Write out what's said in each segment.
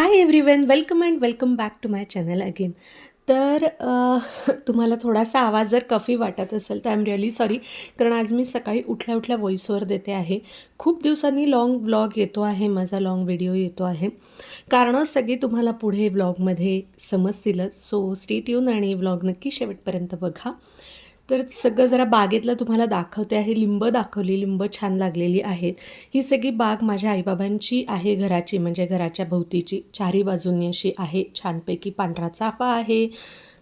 Hi everyone welcome and welcome back to my channel again तर तुम्हाला थोडासा आवाज जर कफी वाटत असेल तर आय एम रिअली सॉरी कारण आज मी सकाळी उठल्या उठल्या व्हॉईसवर देते आहे. खूप दिवसांनी लाँग ब्लॉग येतो आहे माझा लाँग व्हिडिओ येतो आहे. कारणं सगळी तुम्हाला पुढे ब्लॉगमध्ये समजतीलच सो स्टेट येऊन आणि ब्लॉग नक्की शेवटपर्यंत बघा. तर सगळं जरा बागेतलं तुम्हाला दाखवते आहे. लिंब दाखवली लिंब छान लागलेली आहेत. ही सगळी बाग माझ्या आईबाबांची आहे घराची म्हणजे घराच्या भोवतीची. चारी बाजूंनी अशी आहे. छानपैकी पांढरा चाफा आहे.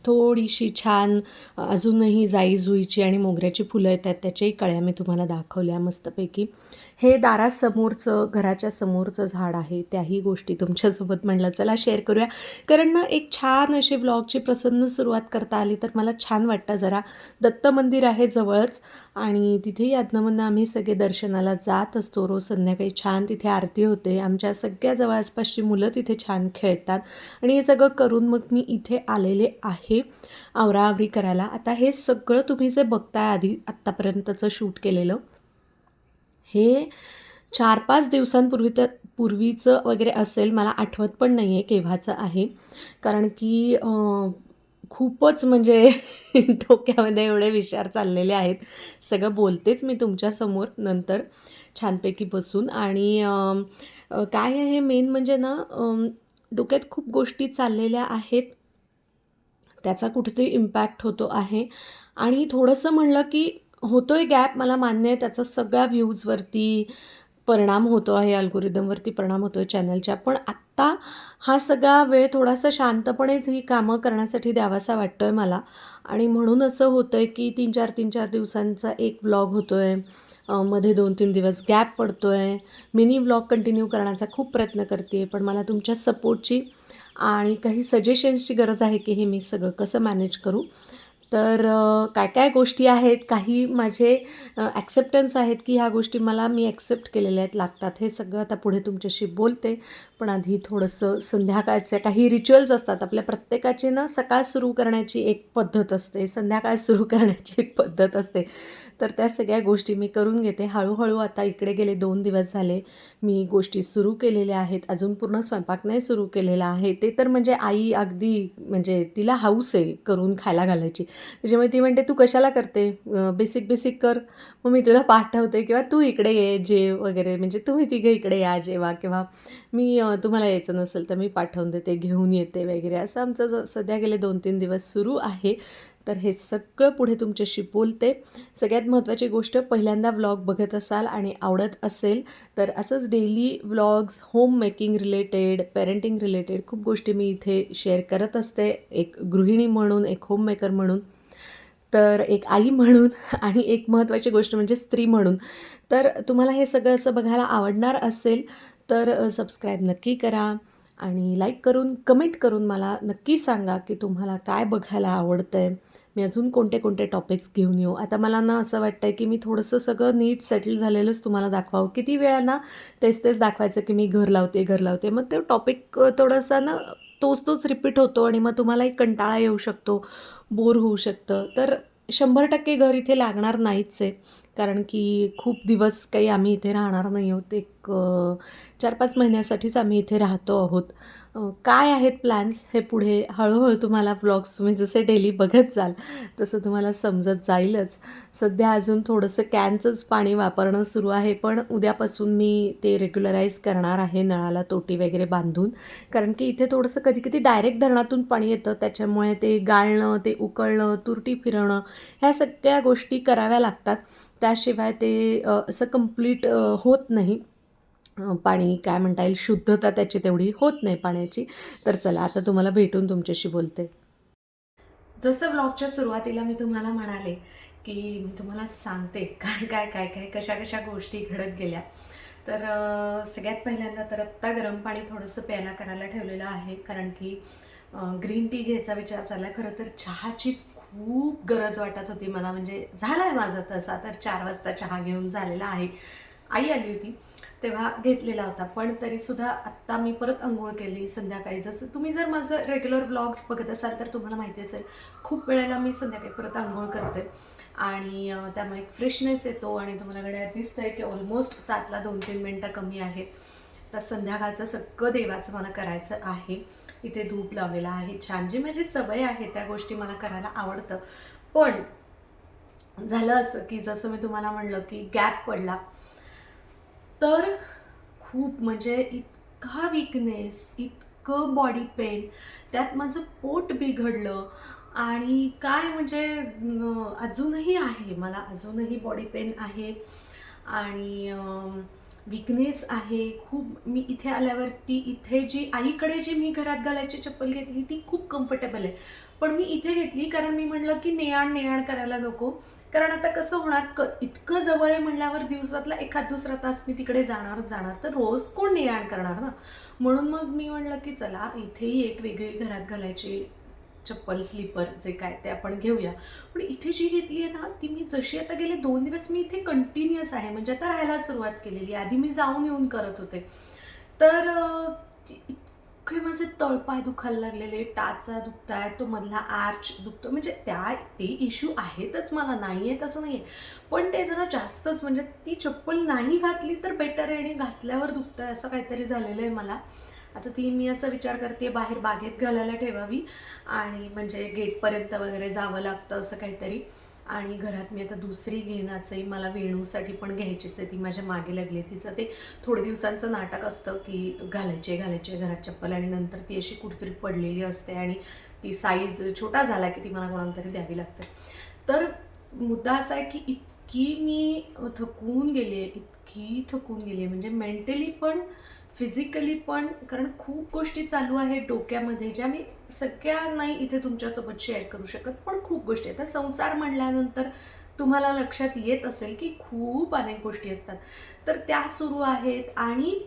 थोडीशी छान अजूनही जाई जुईची आणि मोगऱ्याची फुलं येतात त्याच्याही कळ्या मी तुम्हाला दाखवल्या मस्तपैकी. हे दारासमोरचं घराच्या समोरचं झाड आहे त्याही गोष्टी तुमच्यासोबत म्हणलं. चला शेअर करूया. कारण ना एक छान अशी व्लॉगची प्रसन्न सुरुवात करता आली तर मला छान वाटतं जरा. दत्त मंदिर आहे जवळच आणि तिथेही अधनमधनं आम्ही सगळे दर्शनाला जात असतो. रोज संध्याकाळी छान तिथे आरती होते. आमच्या सगळ्या जवळ आसपासची मुलं तिथे छान खेळतात. आणि हे सगळं करून मग मी इथे आलेले आहे. हे आवराआवरी करायला. आता हे सगळं तुम्ही जे बघताय आधी आत्तापर्यंतचं शूट केलेलं हे चार पाच दिवसांपूर्वी तर पूर्वीचं वगैरे असेल मला आठवत पण नाही आहे केव्हाचं आहे. कारण की खूपच म्हणजे डोक्यामध्ये एवढे विचार चाललेले आहेत. सगळं बोलतेच मी तुमच्यासमोर नंतर छानपैकी बसून. आणि काय आहे मेन म्हणजे ना डोक्यात खूप गोष्टी चाललेल्या आहेत. त्याचा कुठेतरी इम्पॅक्ट होतो आहे. आणि थोडंसं म्हणलं की होतो आहे गॅप मला मान्य आहे त्याचा सगळ्या व्ह्यूजवरती परिणाम होतो आहे अल्गोरिदमवरती परिणाम होतो आहे चॅनलच्या पण आत्ता हा सगळा वेळ थोडासा शांतपणेच ही कामं करण्यासाठी द्यावासा वाटतो आहे मला. आणि म्हणून असं होतं आहे की तीन चार तीन चार दिवसांचा एक व्लॉग होतो आहे मध्ये दोन तीन दिवस गॅप पडतो आहे मिनी व्लॉग कंटिन्यू करण्याचा खूप प्रयत्न करते आहे पण मला तुमच्या सपोर्टची आणि काही सजेशन्सची गरज आहे की हे मी सगळं कसं मॅनेज करू? तर काय काय गोष्टी आहेत काही माझे ॲक्सेप्टन्स आहेत की ह्या गोष्टी मला मी ॲक्सेप्ट केलेल्या आहेत लागतात. हे सगळं आता पुढे तुमच्याशी बोलते. पण आधी थोडंसं संध्याकाळच्या काही रिच्युअल्स असतात. आपल्या प्रत्येकाची ना सकाळ सुरू करण्याची एक पद्धत असते. संध्याकाळ सुरू करण्याची एक पद्धत असते. तर त्या सगळ्या गोष्टी मी करून घेते. हळूहळू आता इकडे गेले दोन दिवस झाले. मी गोष्टी सुरू केलेल्या आहेत. अजून पूर्ण स्वयंपाक नाही सुरू केलेला आहे. ते तर म्हणजे आई अगदी म्हणजे तिला हाऊस आहे करून खायला घालायची. त्याच्यामुळे ती म्हणते तू कशाला करते? बेसिक बेसिक कर. मग मी तुला पाठवते किंवा तू इकडे ये जे वगैरे. म्हणजे तुम्ही तिघे इकडे या जेवा किंवा मी तुम्हाला यायचं नसेल तर मी पाठवून देते घेऊन येते वगैरे. असं आमचं सध्या गेले दोन तीन दिवस सुरू आहे. तर हे सगळं पुढे तुमच्याशी बोलते. सगळ्यात महत्त्वाची गोष्ट पहिल्यांदा व्लॉग बघत असाल आणि आवडत असेल तर असंच daily vlogs home making related parenting related खूप गोष्टी मी इथे शेअर करत असते. एक गृहिणी म्हणून एक होममेकर म्हणून तर एक आई म्हणून आणि एक महत्त्वाची गोष्ट म्हणजे स्त्री म्हणून. तर तुम्हाला हे सगळं असं बघायला आवडणार असेल तर सबस्क्राईब नक्की करा आणि लाईक करून कमेंट करून मला नक्की सांगा की तुम्हाला काय बघायला आवडतं आहे मी अजून कोणते कोणते टॉपिक्स घेऊन येऊ. आता मला ना असं वाटतं आहे की मी थोडंसं सगळं नीट सेटल झालेलंच तुम्हाला दाखवावं. किती वेळा ना तेच तेच दाखवायचं की मी घर लावते घर लावते मग ते टॉपिक थोडासा ना तोच तोच रिपीट होतो आणि मग तुम्हालाही कंटाळा येऊ शकतो बोर होऊ शकतं. तर शंभर टक्के घर इथे लागणार नाहीच आहे कारण की खूप दिवस काही आम्ही इथे राहणार नाही आहोत. एक चार पाच महिन्यासाठीच आम्ही इथे राहतो आहोत. काय आहेत प्लॅन्स हे पुढे हळूहळू तुम्हाला व्लॉग्स तुम्ही जसे डेली बघत जाल तसं तुम्हाला समजत जाईलच. सध्या अजून थोडंसं कॅनचंच पाणी वापरणं सुरू आहे पण उद्यापासून मी ते रेग्युलराईज करणार आहे नळाला तोटी वगैरे बांधून. कारण की इथे थोडंसं कधी कधी डायरेक्ट धरणातून पाणी येतं त्याच्यामुळे ते गाळणं ते उकळणं तुरटी फिरवणं ह्या सगळ्या गोष्टी कराव्या लागतात. त्याशिवाय ते असं कंप्लीट होत नाही. पाणी काय म्हणता येईल शुद्धता त्याची तेवढी होत नाही पाण्याची. तर चला आता तुम्हाला भेटून तुमच्याशी बोलते. जसं ब्लॉगच्या सुरुवातीला मी तुम्हाला म्हणाले की मी तुम्हाला सांगते काय काय काय काय कशा कशा गोष्टी घडत गेल्या. तर सगळ्यात पहिल्यांदा तर आत्ता गरम पाणी थोडंसं प्यायला करायला ठेवलेलं आहे. कारण की ग्रीन टी घ्यायचा विचार चालला खरं तर चहाची खूप गरज वाटत होती मला. म्हणजे झाला आहे माझा तसा तर चार वाजता चहा घेऊन झालेला आहे. आई आली होती तेव्हा घेतलेला होता. पण तरीसुद्धा आत्ता मी परत आंघोळ केली संध्याकाळी. जसं तुम्ही जर माझं रेग्युलर ब्लॉग्स बघत असाल तर तुम्हाला माहिती असेल खूप वेळेला मी संध्याकाळी परत आंघोळ करते. आणि त्यामुळे एक फ्रेशनेस येतो आणि तुम्हाला घड्याळ दिसतंय की ऑलमोस्ट सातला दोन तीन मिनटं कमी आहेत तर संध्याकाळचं सगळं देवाचं मला करायचं आहे. इथे धूप लावलेला आहे. छान. जी माझी सवय आहे त्या गोष्टी मला करायला आवडतं. पण झालं असं की जसं मी तुम्हाला म्हणलं की गॅप पडला तर खूप म्हणजे इतका विकनेस इतकं बॉडी पेन त्यात माझं पोट बिघडलं आणि काय म्हणजे अजूनही आहे. मला अजूनही बॉडी पेन आहे. आणि विकनेस आहे. खूप मी इथे आल्यावरती इथे जी आईकडे जी मी घरात घालायची चप्पल घेतली ती खूप कम्फर्टेबल आहे. पण मी इथे घेतली कारण मी म्हणलं की नेआण नेआण करायला नको. कारण आता कसं होणार क इतकं जवळ आहे म्हणल्यावर दिवसातला एखाद दुसरा तास मी तिकडे जाणार जाणार. तर रोज कोण नेआण करणार ना? म्हणून मग मी म्हणलं की चला इथेही एक वेगळी घरात घालायची चप्पल स्लीपर जे काय ते आपण घेऊया. पण इथे जी घेतली आहे ना ती मी जशी आता गेले दोन दिवस मी इथे कंटिन्युअस आहे. म्हणजे आता राहायला सुरुवात केलेली आधी मी जाऊन येऊन करत होते. तर ती- इतके माझे तळपाय दुखायला लागलेले टाचा दुखताय तो मधला आर्च दुखतो. म्हणजे त्या ते इश्यू आहेतच मला नाही आहे असं नाही आहे पण ते जरा जास्तच म्हणजे ती चप्पल नाही घातली तर बेटर आहे आणि घातल्यावर दुखतंय असं काहीतरी झालेलं आहे मला. आता ती मी असं विचार करते बाहेर बागेत घालायला ठेवावी आणि म्हणजे गेटपर्यंत वगैरे जावं लागतं असं काहीतरी. आणि घरात मी आता दुसरी घेईन असंही मला वेणूसाठी पण घ्यायचीच आहे ती माझ्या मागे लागली आहे. तिचं ते थोडे दिवसांचं नाटक असतं की घालायचे घालायचे घरात चप्पल आणि नंतर ती अशी कुठेतरी पडलेली असते आणि ती साईज छोटा झाला की ती मला कोणाला तरी द्यावी लागते. तर मुद्दा असा आहे की इतकी मी थकून गेली आहे इतकी थकून गेली आहे. म्हणजे मेंटली पण फिजिकली पण कारण खूप गोष्टी चालू आहेत डोक्यामध्ये ज्या मी सगळ्या नाही इथे तुमच्यासोबत शेअर करू शकत पण खूप गोष्टी आहेत. संसार म्हणल्यानंतर तुम्हाला लक्षात येत असेल की खूप अनेक गोष्टी असतात. तर त्या सुरू आहेत आणि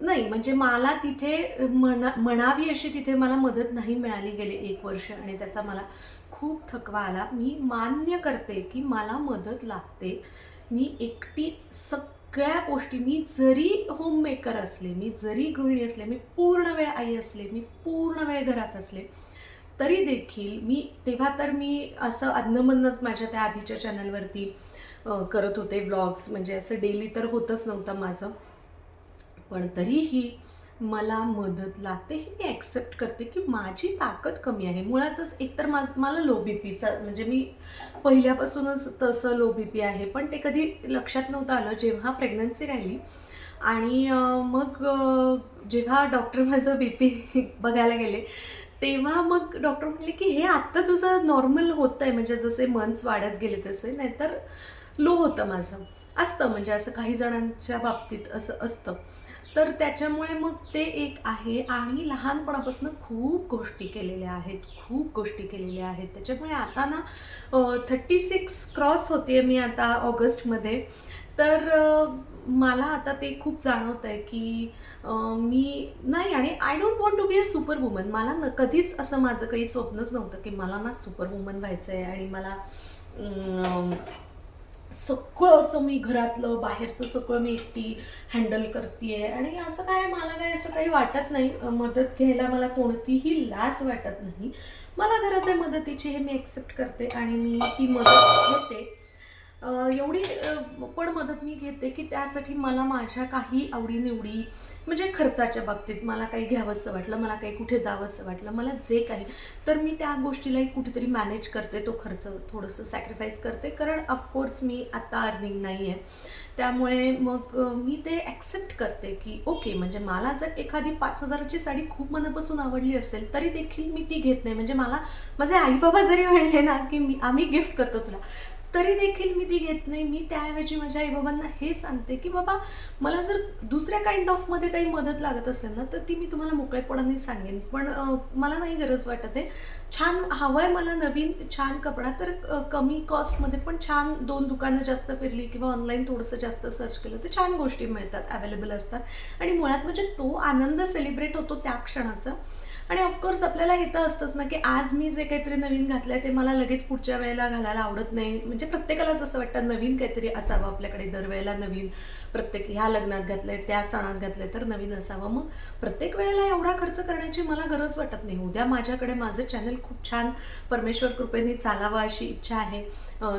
नाही म्हणजे मला तिथे म्हणा म्हणावी अशी तिथे मला मदत नाही मिळाली गेले एक वर्ष आणि त्याचा मला खूप थकवा आला. मी मान्य करते की मला मदत लागते. मी एकटी सक सगळ्या गोष्टी मी जरी होममेकर असले मी जरी गृहिणी असले मी पूर्ण वेळ आई असले मी पूर्ण वेळ घरात असले तरी देखील मी तेव्हा तर मी असं अज्ञमनच माझ्या त्या आधीच्या चॅनलवरती करत होते व्लॉग्स म्हणजे असं डेली तर होतच नव्हतं माझं. पण तरीही मला मदत लागते हे मी ॲक्सेप्ट करते की माझी ताकद कमी आहे. मुळातच एकतर माझ मला लो बी पीचा म्हणजे मी पहिल्यापासूनच तसं लो बी पी आहे पण ते कधी लक्षात नव्हतं आलं जेव्हा प्रेग्नन्सी राहिली. आणि मग जेव्हा डॉक्टर माझं बी पी बघायला गेले तेव्हा मग डॉक्टर म्हणले की हे आत्ता तुझं नॉर्मल होतं आहे म्हणजे जसे मंथ्स वाढत गेले तसे नाहीतर लो होतं माझं. असतं म्हणजे असं काही जणांच्या बाबतीत असं असतं. तर त्याच्यामुळे मग ते एक आहे. आणि लहानपणापासून खूप गोष्टी केलेल्या आहेत. खूप गोष्टी केलेल्या आहेत. त्याच्यामुळे आता ना थर्टी सिक्स क्रॉस होते मी आता ऑगस्टमध्ये. तर मला आता ते खूप जाणवत आहे की मी नाही आणि I don't want to be a super woman मला न कधीच असं माझं काही स्वप्नच नव्हतं की मला ना सुपर वुमन व्हायचं आहे आणि मला सगळं असं मी घरातलं बाहेरचं सगळं मी एकटी हँडल करते आणि असं काय मला काय असं काही वाटत नाही. मदत घ्यायला मला कोणतीही लाज वाटत नाही. मला गरज आहे मदतीची हे मी एक्सेप्ट करते. आणि मी ती मदत घेते. एवढी पण मदत मी घेते की त्यासाठी मला माझ्या काही आवडीनिवडी म्हणजे खर्चाच्या बाबतीत मला काही घ्यावंसं वाटलं मला काही कुठे जावंसं वाटलं मला जे काही तर मी त्या गोष्टीलाही कुठेतरी मॅनेज करते तो खर्च थोडंसं सॅक्रिफाईस करते. कारण ऑफकोर्स मी आत्ता अर्निंग नाही आहे त्यामुळे मग मी ते ॲक्सेप्ट करते की ओके म्हणजे मला जर एखादी पाच हजाराची साडी खूप मनापासून आवडली असेल तरी देखील मी ती घेत नाही. म्हणजे मला माझे आई बाबा जरी म्हणले ना की मी आम्ही गिफ्ट करतो तुला तरी देखील मी ती घेत नाही. मी त्याऐवजी माझ्या आईबाबांना हे सांगते की बाबा मला जर दुसऱ्या काइंड ऑफमध्ये काही मदत लागत असेल ना तर ती मी तुम्हाला मोकळेपणाने सांगेन. पण मला नाही गरज वाटत आहे. छान हवं आहे मला नवीन छान कपडा तर कमी कॉस्टमध्ये पण छान दोन दुकानं जास्त फिरली किंवा ऑनलाईन थोडंसं जास्त सर्च केलं तर छान गोष्टी मिळतात अवेलेबल असतात. आणि मुळात म्हणजे तो आनंद सेलिब्रेट होतो त्या क्षणाचा. आणि ऑफकोर्स आपल्याला येतं असतंच ना की आज मी जे काहीतरी नवीन घातलं आहे ते मला लगेच पुढच्या वेळेला घालायला आवडत नाही. म्हणजे प्रत्येकालाच असं वाटतं नवीन काहीतरी असावं आपल्याकडे दरवेळेला नवीन प्रत्येक ह्या लग्नात घातलंय त्या सणात घातलंय तर नवीन असावं. मग प्रत्येक वेळेला एवढा खर्च करण्याची मला गरज वाटत नाही. उद्या माझ्याकडे माझं चॅनल खूप छान परमेश्वर कृपेने चालावं अशी इच्छा आहे.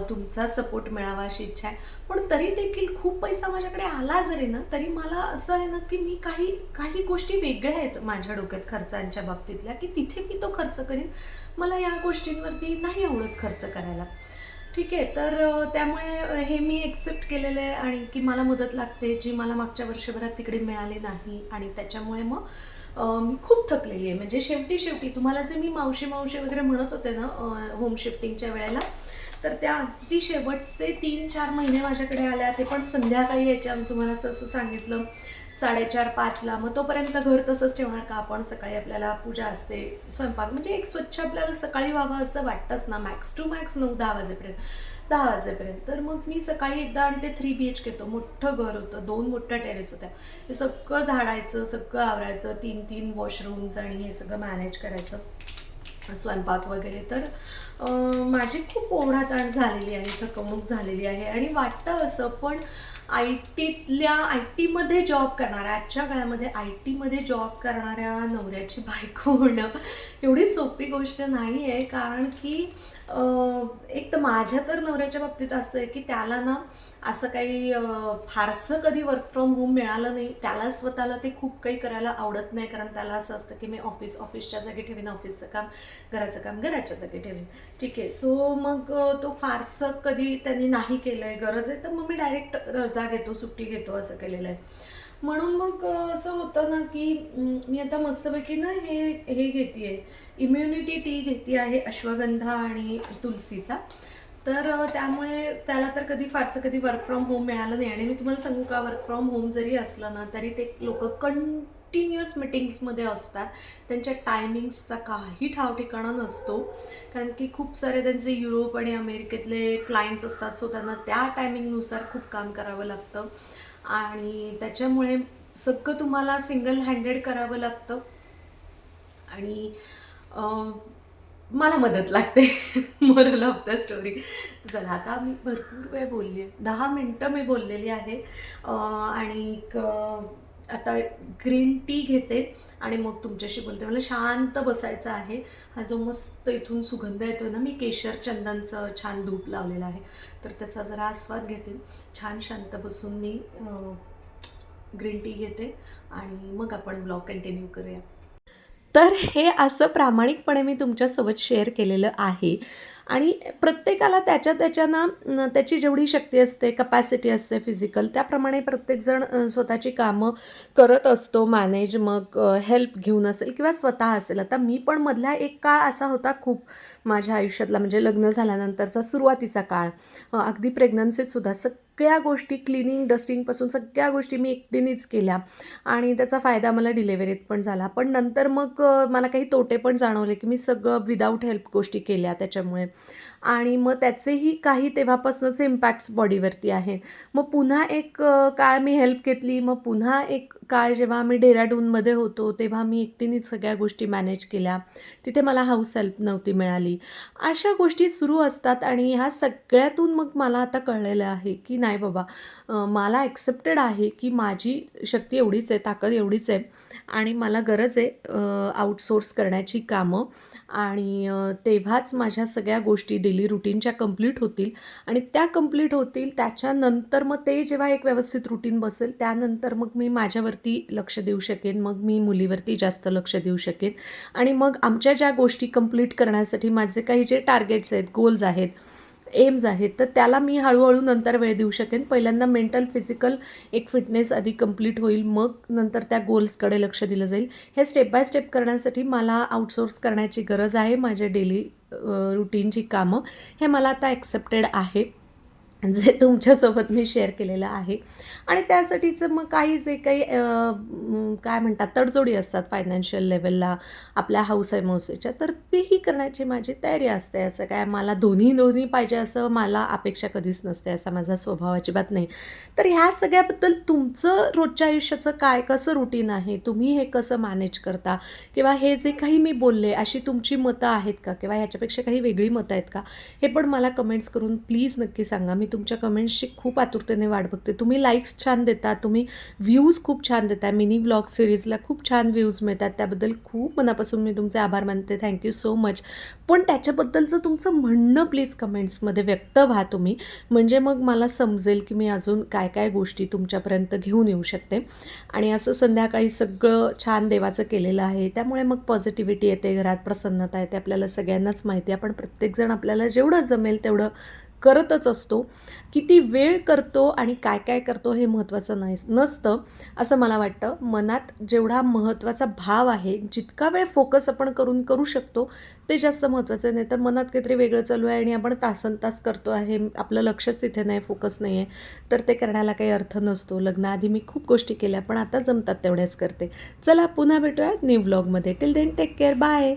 तुमचा सपोर्ट मिळावा अशी इच्छा आहे. पण तरी देखील खूप पैसा माझ्याकडे आला जरी ना तरी मला असं आहे ना की मी काही काही गोष्टी वेगळ्या आहेत माझ्या डोक्यात खर्चांच्या बाबतीतल्या की तिथे मी तो खर्च करीन. मला या गोष्टींवरती नाही आवडत खर्च करायला. ठीक आहे तर त्यामुळे हे मी एक्सेप्ट केलेलं आहे आणि की मला मदत लागते जी मला मागच्या वर्षभरात तिकडे मिळाली नाही आणि त्याच्यामुळे मग मी खूप थकलेली आहे. म्हणजे शेवटी शेवटी तुम्हाला जे मी मावशी मावशी वगैरे म्हणत होते ना होम शिफ्टिंगच्या वेळेला तर त्या अगदी शेवटचे तीन चार महिने माझ्याकडे आल्या. ते पण संध्याकाळी यायच्या. मी तुम्हाला असं असं सांगितलं साडेचार पाचला. मग तोपर्यंत घर तसंच ठेवणार का? आपण सकाळी आपल्याला पूजा असते स्वयंपाक. म्हणजे एक स्वच्छ आपल्याला सकाळी व्हावं असं वाटतंच ना. मॅक्स टू मॅक्स नऊ दहा वाजेपर्यंत. दहा वाजेपर्यंत. तर मग मी सकाळी एकदा आणि ते थ्री बी एच केतो मोठं घर होतं. दोन मोठ्या टेरेस होत्या. हे सगळं झाडायचं सगळं आवरायचं. तीन तीन वॉशरूम्स आणि हे सगळं मॅनेज करायचं. स्वयंपाक वगैरे तर माझी खूप ओढाताण झालेली आहे थकवणूक झालेली आहे आणि वाटतं असं पण आय टीतल्या आय टीमध्ये जॉब करणाऱ्या आजच्या काळामध्ये आय टीमध्ये जॉब करणाऱ्या नवऱ्याची बायको होणं एवढी सोपी गोष्ट नाही आहे कारण की एक तर माझ्या तर नवऱ्याच्या बाबतीत असं आहे की त्याला ना असं काही फारसं कधी वर्क फ्रॉम होम मिळालं नाही. त्याला स्वतःला ते खूप काही करायला आवडत नाही कारण त्याला असं असतं की मी ऑफिस ऑफिसच्या जागी ठेवीन ऑफिसचं काम घराचं काम घराच्या जागी ठेवीन. ठीक आहे. सो मग तो फारसं कधी त्यांनी नाही केलं आहे गरज आहे तर मग मी डायरेक्ट रजा घेतो सुट्टी घेतो असं केलेलं आहे. म्हणून मग असं होतं ना की मी आता मस्तपैकी ना हे हे घेते आहे इम्युनिटी टी घेते आहे अश्वगंधा आणि तुलसीचा. तर त्यामुळे त्याला तर कधी फारसं कधी वर्क फ्रॉम होम मिळालं नाही. आणि मी तुम्हाला सांगू का वर्क फ्रॉम होम जरी असलं ना तरी ते लोक कंटिन्युअस मिटिंग्समध्ये असतात. त्यांच्या टायमिंग्सचा काही ठाव ठिकाणा नसतो. कारण की खूप सारे त्यांचे युरोप आणि अमेरिकेतले क्लायंट्स असतात. सो त्यांना त्या टायमिंगनुसार खूप काम करावं लागतं. आणि त्याच्यामुळे सगळं तुम्हाला सिंगल हँडेड करावं लागतं. आणि मला मदत लागते. Moral of the story. चला आता मी भरपूर वेळ बोलली आहे दहा मिनटं मी बोललेली आहे. आणि आता ग्रीन टी घेते आणि मग तुमच्याशी बोलते. मला शांत बसायचं आहे. हा जो मस्त इथून सुगंध येतो ना मी केशर चंदनचं छान धूप लावलेला आहे. तर त्याचा जरा आस्वाद घेते. छान शांत बसून मी ग्रीन टी घेते. आणि मग आपण ब्लॉग कंटिन्यू करूया. तर हे असं प्रामाणिकपणे मी तुमच्यासोबत शेअर केलेलं आहे. आणि प्रत्येकाला त्याच्या त्याच्यानं त्याची जेवढी शक्ती असते कपॅसिटी असते फिजिकल त्याप्रमाणे प्रत्येकजण स्वतःची कामं करत असतो मॅनेज मग हेल्प घेऊन असेल किंवा स्वतः असेल. आता मी पण मधला एक काळ असा होता खूप माझ्या आयुष्यातला म्हणजे लग्न झाल्यानंतरचा सुरुवातीचा काळ. अगदी प्रेग्नन्सीतसुद्धा स सगळ्या गोष्टी क्लिनिंग डस्टिंगपासून सगळ्या गोष्टी मी एकटीनेच केल्या. आणि त्याचा फायदा मला डिलेवरीत पण झाला. पण नंतर मग मला काही तोटे पण जाणवले की मी सगळं विदाऊट हेल्प गोष्टी केल्या त्याच्यामुळे. आणि मग त्याचेही काही तेव्हापासूनचे इम्पॅक्ट्स बॉडीवरती आहेत. मग पुन्हा एक काळ मी हेल्प घेतली? मग पुन्हा एक काळ जेव्हा आम्ही डेहराडूनमध्ये होतो तेव्हा मी एकटीनेच सगळ्या गोष्टी मॅनेज केल्या. तिथे मला हाऊस हेल्प नव्हती मिळाली. अशा गोष्टी सुरू असतात आणि ह्या सगळ्यातून मग मला आता कळलेलं आहे की नाही बाबा मला ॲक्सेप्टेड आहे की माझी शक्ती एवढीच आहे ताकद एवढीच आहे. आणि मला गरज आहे आउटसोर्स करण्याची कामं. आणि तेव्हाच माझ्या सगळ्या गोष्टी डेली रुटीनच्या कंप्लीट होतील. आणि त्या कंप्लीट होतील त्याच्यानंतर मग ते जेव्हा एक व्यवस्थित रुटीन बसेल त्यानंतर मग मी माझ्यावरती लक्ष देऊ शकेन. मग मी मुलीवरती जास्त लक्ष देऊ शकेन. आणि मग आमच्या ज्या गोष्टी कंप्लीट करण्यासाठी माझे काही जे टार्गेट्स आहेत गोल्स आहेत एम्स आहेत तर त्याला मी हळूहळू नंतर वेळ देऊ शकेन. पहिल्यांदा मेंटल फिजिकल एक फिटनेस आधी कंप्लीट होईल मग नंतर त्या गोल्सकडे लक्ष दिलं जाईल. हे स्टेप बाय स्टेप करण्यासाठी मला आउटसोर्स करण्याची गरज आहे माझ्या डेली रुटीनची कामं. हे मला आता ॲक्सेप्टेड आहे. जे तुमच्यासोबत मी शेअर केलेलं आहे. आणि त्यासाठीचं मग काही जे काही काय म्हणतात तडजोडी असतात फायनान्शियल लेवलला आपल्या हाऊस एमोसेच्या तर तेही करण्याची माझी तयारी असते. असं काय मला दोन्ही दोन्ही पाहिजे असं मला अपेक्षा कधीच नसते असा माझा स्वभाव अजिबात नाही. तर ह्या सगळ्याबद्दल तुमचं रोजच्या आयुष्याचं काय कसं रुटीन आहे? तुम्ही हे कसं मॅनेज करता? किंवा हे जे काही मी बोलले अशी तुमची मतं आहेत का? किंवा ह्याच्यापेक्षा काही वेगळी मतं आहेत का? हे पण मला कमेंट्स करून प्लीज नक्की सांगा. मी तुमच्या कमेंट्सची खूप आतुरतेने वाट बघते. तुम्ही लाईक्स छान देता तुम्ही व्ह्यूज खूप छान देता. मिनी व्लॉग सिरीजला खूप छान व्ह्यूज मिळतात. त्याबद्दल खूप मनापासून मी तुमचे आभार मानते. थँक्यू सो मच पण त्याच्याबद्दलचं तुमचं म्हणणं प्लीज कमेंट्समध्ये व्यक्त व्हा तुम्ही. म्हणजे मग मला समजेल की मी अजून काय काय गोष्टी तुमच्यापर्यंत घेऊन येऊ शकते. आणि असं संध्याकाळी सगळं छान देवाचं केलेलं आहे. त्यामुळे मग पॉझिटिव्हिटी येते घरात प्रसन्नता येते. आपल्याला सगळ्यांनाच माहिती आहे. आपण प्रत्येकजण आपल्याला जेवढं जमेल तेवढं करतच असतो. किती वेळ करतो आणि काय काय करतो हे महत्त्वाचं नाही नसतं असं मला वाटतं. मनात जेवढा महत्त्वाचा भाव आहे जितका वेळ फोकस आपण करून करू शकतो ते जास्त महत्त्वाचं नाही तर मनात काहीतरी वेगळं चालू आहे आणि आपण तासन तास करतो आहे. आपलं लक्षच तिथे नाही फोकस नाही आहे. तर ते करण्याला काही अर्थ नसतो. लग्नाआधी मी खूप गोष्टी केल्या पण आता जमतात तेवढ्याच करते. चला पुन्हा भेटूया new व्लॉगमध्ये till then take care. Bye.